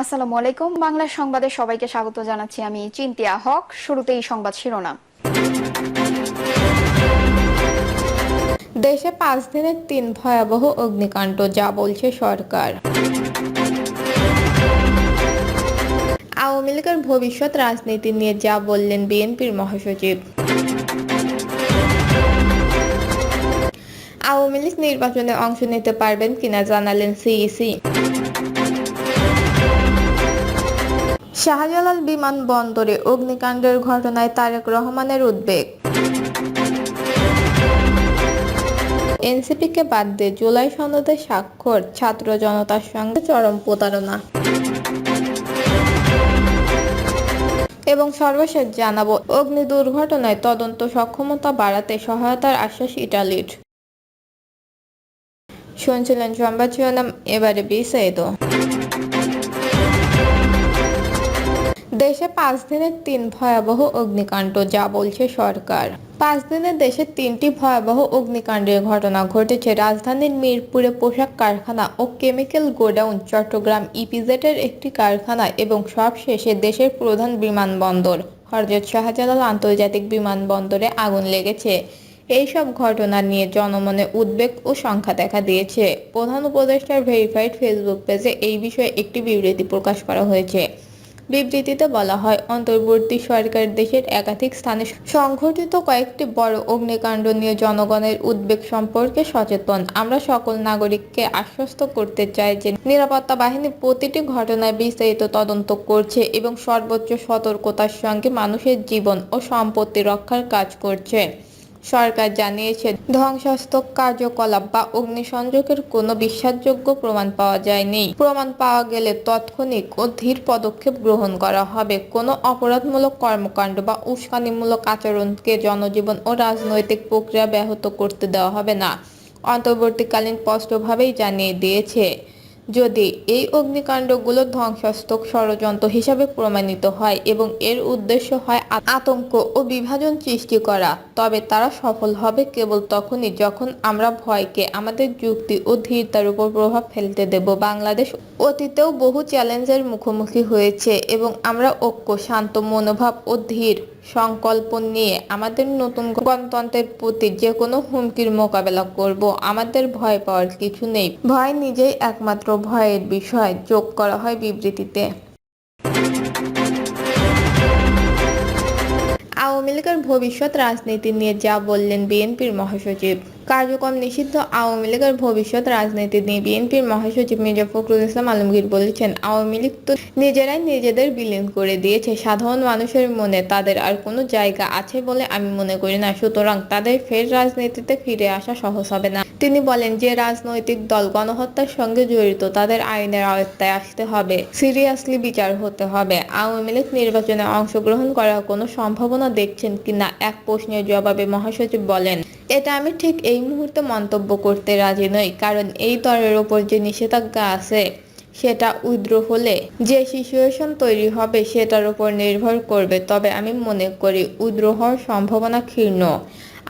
আসসালামু আলাইকুম। বাংলা সংবাদে সবাইকে স্বাগত জানাচ্ছি আমি চিন্তিয়া হক। শুরুতেই সংবাদ শিরোনাম। দেশে পাঁচ দিনের তিন ভয়াবহ অগ্নিকাণ্ড, যা বলছে সরকার। আওয়ামী লীগের ভবিষ্যৎ রাজনীতি নিয়ে যা বললেন বিএনপির মহাসচিব। আওয়ামী লীগ নির্বাচনে অংশ নিতে পারবেন কিনা জানালেন সিইসি। শাহজালাল বিমানবন্দরে অগ্নিকাণ্ডের ঘটনায় তারেক রহমানের উদ্বেগ। এনসিপিকে বাদ দিয়ে জুলাই সনদে স্বাক্ষর, ছাত্র জনতার সঙ্গে চরম প্রতারণা। এবং সর্বশেষ জানাব, অগ্নি দুর্ঘটনায় তদন্ত সক্ষমতা বাড়াতে সহায়তার আশ্বাস ইটালির। শুনছিলেন সংবাদ শিরোনাম, এবারে বিস্তারিত। দেশে পাঁচ দিনের তিন ভয়াবহ অগ্নিকাণ্ড, যা বলছে সরকার। পাঁচ দিনে দেশে তিনটি ভয়াবহ অগ্নিকাণ্ডের ঘটনা ঘটেছে। রাজধানীর মিরপুরে পোশাক কারখানা ও কেমিক্যাল গোডাউন, চট্টগ্রাম ইপিজেটের একটি কারখানা এবং সবশেষে দেশের প্রধান বিমানবন্দর। হরজত শাহজালাল আন্তর্জাতিক বিমানবন্দরে আগুন লেগেছে। এইসব ঘটনা নিয়ে জনমনে উদ্বেগ ও সংখ্যা দেখা দিয়েছে। প্রধান উপদেষ্টার ভেরিফাইড ফেসবুক পেজে এই বিষয়ে একটি বিবৃতি প্রকাশ করা হয়েছে। বিবৃতিতে বলা হয়, অন্তর্বর্তী সরকার দেশের একাধিক স্থানে সংঘটিত কয়েকটি বড় অগ্নিকাণ্ড নিয়ে জনগণের উদ্বেগ সম্পর্কে সচেতন। আমরা সকল নাগরিককে আশ্বস্ত করতে চাই যে নিরাপত্তা বাহিনী প্রতিটি ঘটনায় বিস্তারিত তদন্ত করছে এবং সর্বোচ্চ সতর্কতার সঙ্গে মানুষের জীবন ও সম্পত্তি রক্ষার কাজ করছে। সরকার জানিয়েছে ধ্বংসাত্মক কার্যকলাপ বা অগ্নিসংযোগের কোনো বিশ্বাসযোগ্য প্রমাণ পাওয়া যায়নি। প্রমাণ পাওয়া গেলে তাৎক্ষণিক ও ধীর পদক্ষেপ গ্রহণ করা হবে। কোনো অপরাধমূলক কর্মকাণ্ড বা উস্কানিমূলক আচরণকে জনজীবন ও রাজনৈতিক প্রক্রিয়া ব্যাহত করতে দেওয়া হবে না। অন্তর্বর্তীকালীন স্পষ্টভাবেই জানিয়ে দিয়েছে। যদি এই অগ্নিকাণ্ডগুলো ধ্বংসাত্মক ষড়যন্ত্র হিসাবে প্রমাণিত হয় এবং এর উদ্দেশ্য হয় আতঙ্ক ও বিভাজন সৃষ্টি করা, তবে তারা সফল হবে কেবল তখনই যখন আমরা ভয়কে আমাদের যুক্তি ও ধীরতার উপর প্রভাব ফেলতে দেব। বাংলাদেশ অতীতেও বহু চ্যালেঞ্জের মুখোমুখি হয়েছে এবং আমরা ঐক্য, শান্ত মনোভাব ও ধীর সংকল্প নিয়ে আমাদের নতুন গণতন্ত্রের প্রতি যে কোনো হুমকির মোকাবেলা করব। আমাদের ভয় পাওয়ার কিছু নেই। ভয় নিজেই একমাত্র ভয়ের বিষয় যোগ করা হয় বিবৃতিতে। আওয়ামী লীগের ভবিষ্যৎ রাজনীতি নিয়ে যা বললেন বিএনপির মহাসচিব। কার্যক্রম নিষিদ্ধ আওয়ামী লীগের ভবিষ্যৎ রাজনীতি নিয়ে বিএনপির মহাসচিব মির্জা ফখরুল ইসলাম আলমগীর বলেছেন, আওয়ামী লীগ তো নিজেরাই নিজেদের বিলীন করে দিয়েছে। সাধারণ মানুষের মনে তাদের আর কোনো জায়গা আছে বলে আমি মনে করি না। সুতরাং তাদের ফের রাজনীতিতে ফিরে আসা সহজ হবে না। তিনি বলেন, যে রাজনৈতিক দল গণহত্যার সঙ্গে জড়িত তাদের আইনের আওতায় আসতে হবে। সিরিয়াসলি বিচার হতে হবে। আওয়ামী লীগ নির্বাচনে অংশগ্রহণ করার কোনো সম্ভাবনা দেখছেন কিনা? এক প্রশ্নের জবাবে মহাসচিব বলেন, এটা আমি ঠিক এই মুহূর্তে মন্তব্য করতে রাজি নই, কারণ এই দলের ওপর যে নিষেধাজ্ঞা আছে, সেটা উইথড্র হলে যে সিচুয়েশন তৈরি হবে, সেটার উপর নির্ভর করবে। তবে আমি মনে করি উইথড্র হওয়ার সম্ভাবনা ক্ষীণ।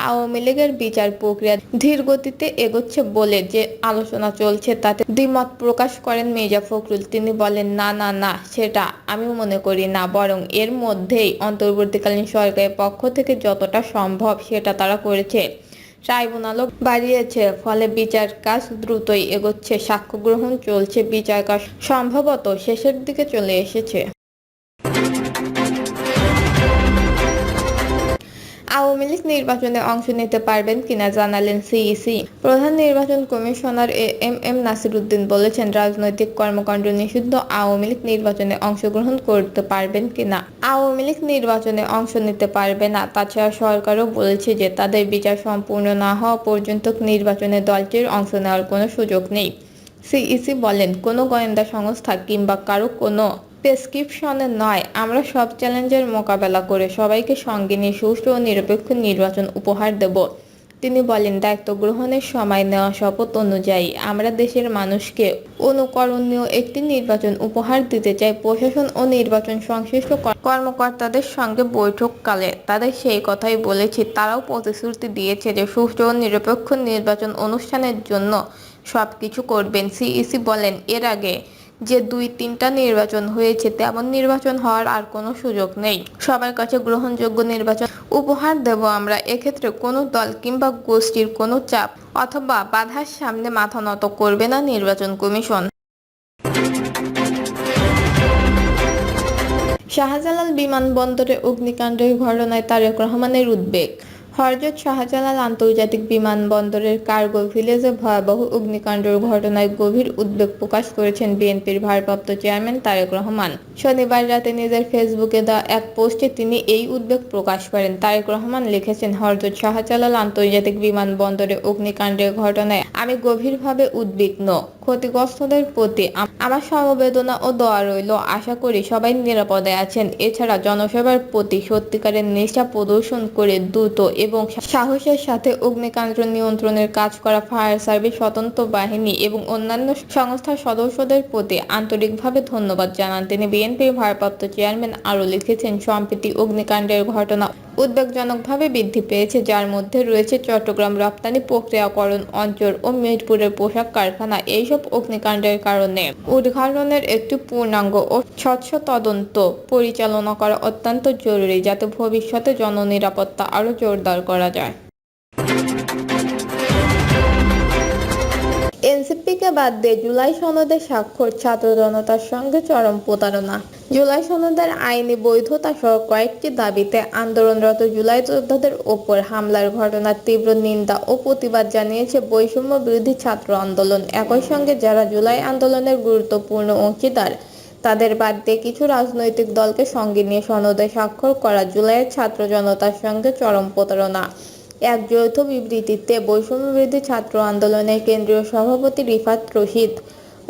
আওয়ামী লীগের বিচার প্রক্রিয়া ধীর গতিতে এগোচ্ছে বলে যে আলোচনা চলছে, তাতে দ্বিমত প্রকাশ করেন মির্জা ফখরুল। তিনি বলেন, না না না, সেটা আমি মনে করি না, বরং এর মধ্যেই অন্তর্বর্তীকালীন সরকারের পক্ষ থেকে যতটা সম্ভব সেটা তারা করেছে। ট্রাইব্যুনালও বাড়িয়েছে, ফলে বিচার কাজ দ্রুতই এগোচ্ছে। সাক্ষ্য গ্রহণ চলছে, বিচার কাজ সম্ভবত শেষের দিকে চলে এসেছে। আওয়ামী লীগ নির্বাচনে অংশ নিতে পারবেন কিনা জানালেন সিইসি। প্রধান নির্বাচন commissioner A M M Nasiruddin বলেছেন, রাজনৈতিক কর্মকাণ্ড নিষিদ্ধ আওয়ামী লীগ নির্বাচনে অংশগ্রহণ করতে পারবেন কিনা। আওয়ামী লীগ নির্বাচনে অংশ নিতে পারবে না। তাছাড়া সরকারও বলেছে যে তাদের বিচার সম্পূর্ণ না হওয়া পর্যন্ত নির্বাচনে দলটির অংশ নেওয়ার কোনো সুযোগ নেই। সিইসি বলেন, কোনো গোয়েন্দা সংস্থা কিংবা কারও কোনো প্রেসক্রিপশনে নয়, আমরা সব চ্যালেঞ্জের মোকাবেলা করে সবাইকে সঙ্গে নিয়ে সুষ্ঠু ও নিরপেক্ষ নির্বাচন উপহার দেব। তিনি বলেন, দায়িত্ব গ্রহণের সময় নেওয়া শপথ অনুযায়ী আমরা দেশের মানুষকে অনুকরণীয় একটি নির্বাচন উপহার দিতে চাই। প্রশাসন ও নির্বাচন সংশ্লিষ্ট কর্মকর্তাদের সঙ্গে বৈঠককালে তাদের সেই কথাই বলেছি। তারাও প্রতিশ্রুতি দিয়েছে যে সুষ্ঠু ও নিরপেক্ষ নির্বাচন অনুষ্ঠানের জন্য সবকিছু করবেন। সিইসি বলেন, এর আগে যে দুই তিনটা নির্বাচন হয়েছে, তেমন নির্বাচন হওয়ার আর কোনো সুযোগ নেই। সবার কাছে গ্রহণযোগ্য নির্বাচন উপহার দেব আমরা। এক্ষেত্রে কোনো দল কিংবা গোষ্ঠীর কোনো চাপ অথবা বাধার সামনে মাথা নত করবে না নির্বাচন কমিশন। শাহজালাল বিমানবন্দরে অগ্নিকাণ্ডের ঘটনায় তারেক রহমানের উদ্বেগ। হরজত শাহজালাল আন্তর্জাতিক বিমানবন্দরের কার্গো ভিলেজে ভয়াবহ অগ্নিকাণ্ডের ঘটনায় গভীর উদ্বেগ প্রকাশ করেছেন বিএনপির ভারপ্রাপ্ত চেয়ারম্যান তারেক রহমান। শনিবার রাতে নিজের ফেসবুকে দেওয়া এক পোস্টে তিনি এই উদ্বেগ প্রকাশ করেন। তারেক রহমান লিখেছেন, হরজত শাহজালাল আন্তর্জাতিক বিমানবন্দরে অগ্নিকাণ্ডের ঘটনায় আমি গভীরভাবে উদ্বিগ্ন। ক্ষতিগ্রস্তদের প্রতি আমার সমবেদনা ও দোয়া রইল। আশা করি সবাই নিরাপদে আছেন। এছাড়া জনসেবার প্রতি সত্যিকারের নিষ্ঠা প্রদর্শন করে দ্রুত এবং সাহসের সাথে অগ্নিকাণ্ড নিয়ন্ত্রণের কাজ করা ফায়ার সার্ভিস, স্বতন্ত্র বাহিনী এবং অন্যান্য সংস্থার সদস্যদের প্রতি আন্তরিকভাবে ধন্যবাদ জানান। তিনি বিএনপির ভারপ্রাপ্ত চেয়ারম্যান আরও লিখেছেন, সম্প্রতি অগ্নিকাণ্ডের ঘটনা উদ্বেগজনকভাবে বৃদ্ধি পেয়েছে, যার মধ্যে রয়েছে চট্টগ্রাম রপ্তানি প্রক্রিয়াকরণ অঞ্চল ও মিরপুরের পোশাক কারখানা। এইসব অগ্নিকাণ্ডের কারণে উদ্ঘাটনের একটি পূর্ণাঙ্গ ও স্বচ্ছ তদন্ত পরিচালনা করা অত্যন্ত জরুরি, যাতে ভবিষ্যতে জননিরাপত্তা আরও জোরদার করা যায়। এনসিপিকে বাদ দিয়ে জুলাই সনদে স্বাক্ষর, ছাত্র জনতার সঙ্গে চরম প্রতারণা। জুলাই সনদের আইনি বৈধতা সহ কয়েকটি দাবিতে আন্দোলনরত জুলাই যোদ্ধাদের ওপর হামলার ঘটনার তীব্র নিন্দা ও প্রতিবাদ জানিয়েছে বৈষম্য বিরোধী ছাত্র আন্দোলন। একই সঙ্গে যারা জুলাই আন্দোলনের গুরুত্বপূর্ণ অংশীদার, তাদের বাদ দিয়ে কিছু রাজনৈতিক দলকে সঙ্গে নিয়ে সনদে স্বাক্ষর করা জুলাইয়ের ছাত্র জনতার সঙ্গে চরম প্রতারণা। এক যৌথ বিবৃতিতে বৈষম্য বিরোধী ছাত্র আন্দোলনের কেন্দ্রীয় সভাপতি রিফাত রশিদ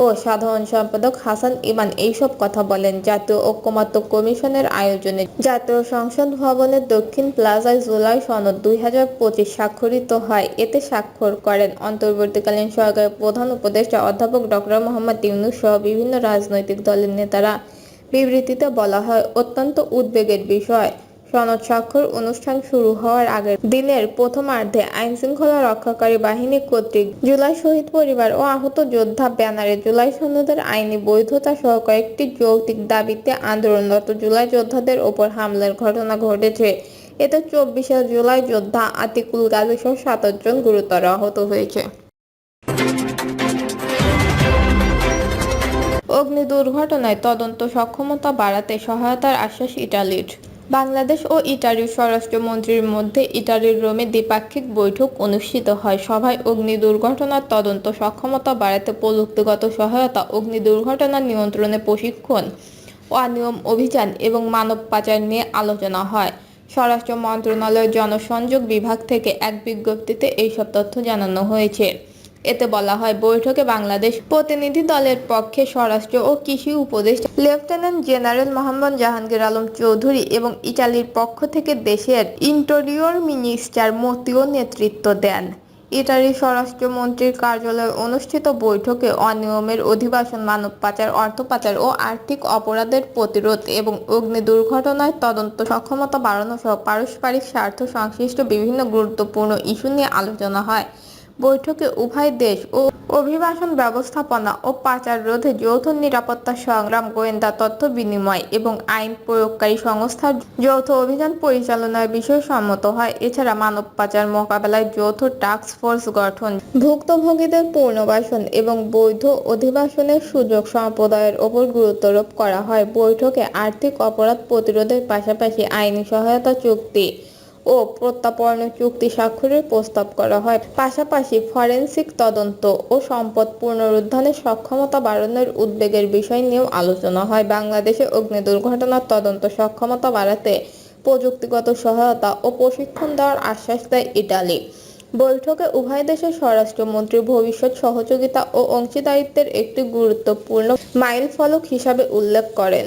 ও সাধারণ সম্পাদক হাসান ইমান এইসব কথা বলেন। জাতীয় ঐক্যমত্য কমিশনের আয়োজনে জাতীয় সংসদ ভবনের দক্ষিণ প্লাজায় জুলাই সনদ দুই হাজার পঁচিশ স্বাক্ষরিত হয়। এতে স্বাক্ষর করেন অন্তর্বর্তীকালীন সরকারের প্রধান উপদেষ্টা অধ্যাপক ডক্টর মোহাম্মদ ইউনুস সহ বিভিন্ন রাজনৈতিক দলের নেতারা। বিবৃতিতে বলা হয়, অত্যন্ত উদ্বেগের বিষয়। সনদ স্বাক্ষর অনুষ্ঠান শুরু হওয়ার আগের দিনের প্রথমার্ধে আইন শৃঙ্খলা রক্ষাকারী বাহিনী কর্তৃক জুলাই শহীদ পরিবার ও আহত যোদ্ধা ব্যানারে জুলাই সনদের আইনি বৈধতা সহ কয়েকটি যৌক্তিক দাবিতে আন্দোলনরত জুলাই যোদ্ধাদের ওপর হামলার ঘটনা ঘটেছে। এতে চব্বিশে জুলাই যোদ্ধা আতিকুল গাজী সহ সাতাশ জন গুরুতর আহত হয়েছে। অগ্নি দুর্ঘটনায় তদন্ত সক্ষমতা বাড়াতে সহায়তার আশ্বাস ইটালির। বাংলাদেশ ও ইটালির স্বরাষ্ট্রমন্ত্রীর মধ্যে ইটালির রোমে দ্বিপাক্ষিক বৈঠক অনুষ্ঠিত হয়। সভায় অগ্নি দুর্ঘটনার তদন্ত সক্ষমতা বাড়াতে প্রযুক্তিগত সহায়তা, অগ্নি দুর্ঘটনা নিয়ন্ত্রণে প্রশিক্ষণ অনিয়ম অভিযান এবং মানব পাচার নিয়ে আলোচনা হয়। স্বরাষ্ট্র মন্ত্রণালয়ের জনসংযোগ বিভাগ থেকে এক বিজ্ঞপ্তিতে এইসব তথ্য জানানো হয়েছে। এতে বলা হয়, বৈঠকে বাংলাদেশ প্রতিনিধি দলের পক্ষে স্বরাষ্ট্র ও কৃষি উপদেষ্টা লেফটেন্যান্ট জেনারেল মোহাম্মদ জাহাঙ্গীর আলম চৌধুরী এবং ইটালির পক্ষ থেকে দেশের ইন্টেরিয়র মিনিস্টার মতিও নেতৃত্ব দেন। ইটালির স্বরাষ্ট্রমন্ত্রীর কার্যালয়ে অনুষ্ঠিত বৈঠকে অনিয়মের অধিবাসন, মানব পাচার, অর্থ পাচার ও আর্থিক অপরাধের প্রতিরোধ এবং অগ্নি দুর্ঘটনায় তদন্ত সক্ষমতা বাড়ানো সহ পারস্পরিক স্বার্থ সংশ্লিষ্ট বিভিন্ন গুরুত্বপূর্ণ ইস্যু নিয়ে আলোচনা হয়। বৈঠকে উভয় দেশ ও অভিবাসন ব্যবস্থাপনা ও পাচার রোধে যৌথ নিরাপত্তা সংগ্রাম, গোয়েন্দা তথ্য বিনিময় এবং আইন প্রয়োগকারী সংস্থার যৌথ অভিযান পরিচালনার বিষয়ে সম্মত হয়। এছাড়া মানব পাচার মোকাবেলায় যৌথ টাস্ক ফোর্স গঠন, ভুক্তভোগীদের পুনর্বাসন এবং বৈধ অধিবাসনের সুযোগ সম্প্রদায়ের ওপর গুরুত্বারোপ করা হয়। বৈঠকে আর্থিক অপরাধ প্রতিরোধের পাশাপাশি আইনি সহায়তা চুক্তি ও প্রত্যাপর্ণ চুক্তি স্বাক্ষরের প্রস্তাব করা হয়। পাশাপাশি ফরেনসিক তদন্ত ও সম্পদ পুনরুদ্ধারের সক্ষমতা বাড়ানোর উদ্বেগের বিষয় নিয়েও আলোচনা হয়। বাংলাদেশে অগ্নি দুর্ঘটনার তদন্ত সক্ষমতা বাড়াতে প্রযুক্তিগত সহায়তা ও প্রশিক্ষণ দেওয়ার আশ্বাস দেয় ইটালি। বৈঠকে উভয় দেশের স্বরাষ্ট্রমন্ত্রী ভবিষ্যৎ সহযোগিতা ও অংশীদারিত্বের একটি গুরুত্বপূর্ণ মাইলফলক হিসাবে উল্লেখ করেন।